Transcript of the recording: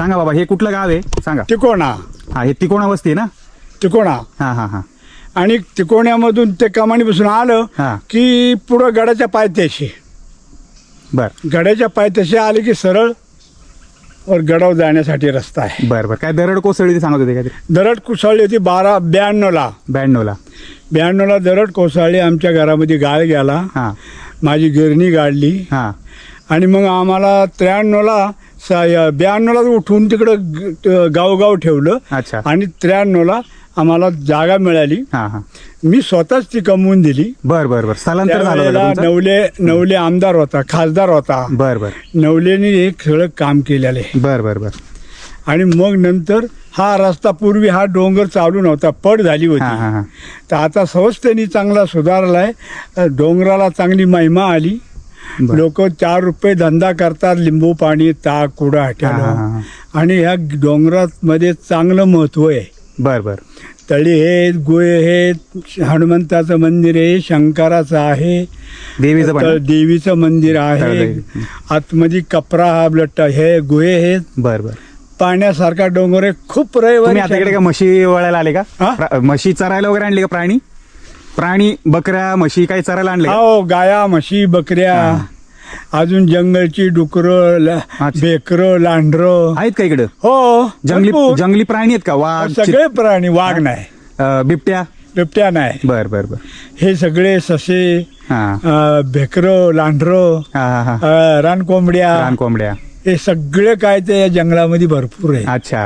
सांगा बाबा हे कुठलं गाव आहे? सांगा. तिकोणा. हा हे तिकोणा वस्ती आहे ना? तिकोणा. हा हा हा. आणि तिकोण्यामधून ते कमानीपासून आलं हा. की पुढं गडाच्या पायथ्याशी. बर. गडाच्या पायथ्याशी आले की सरळ वर गडावर जाण्यासाठी रस्ता आहे. बर बर. काय दरड कोसळली ते सांगत होते काहीतरी दरड कोसळली होती बारा ब्याण्णवला. ब्याण्णवला. ब्याण्णवला दरड कोसळली आमच्या घरामध्ये गाळ गेला. हा. माझी गिरणी गाडली. हा. आणि मग आम्हाला त्र्याण्णवला ब्याण्णवला उठून तिकडं गावगाव ठेवलं. अच्छा. आणि त्र्याण्णवला आम्हाला जागा मिळाली. हा हा. मी स्वतःच ती कमवून दिली. बर बर बर. स्थलांतर झालं? नवले नवले आमदार होता खासदार होता. बर बर. नवलेने एक सगळं काम केलेलं आहे. बर बर बर. आणि मग नंतर हा रस्ता पूर्वी हा डोंगर चालू नव्हता पड झाली होती. हा तर आता सहजतेने चांगला सुधारलाय. डोंगराला चांगली महिमा आली. लोक चार रुपये धंदा करतात लिंबू पाणी ताक कुडा हट्याला. आणि ह्या डोंगरात मध्ये चांगलं महत्त्व आहे. बर बर. तळी हे गुहे हे हनुमंताचं मंदिर आहे शंकराचं आहे. देवीचं देवीचं मंदिर आहे. आतमध्ये कपरा हा ब्लट हे गुहे हे. बर बर. पाण्यासारखा डोंगर आहे. खूप रहिवासी का म्हशी वळायला आले का? म्हशी चरायला वगैरे आणली का प्राणी? प्राणी बकऱ्या म्हशी काही चरायला आणले? हो गाया म्हशी बकऱ्या अजून जंगलची डुकरं ल- अच्छा. बेकरं लांढरं. आहेत का इकडं? हो जंगली भरपूर. जंगली प्राणी आहेत का? वाघ सगळे प्राणी वाघ नाही. चित- अं, बिबट्या? बिबट्या नाही. बर बर बर. हे सगळे ससे हा. बेकरं लांढरं हा हा हा. अ, रानकोंबड्या. रान कोंबड्या हे सगळे काय ते या जंगलामध्ये भरपूर आहे. अच्छा.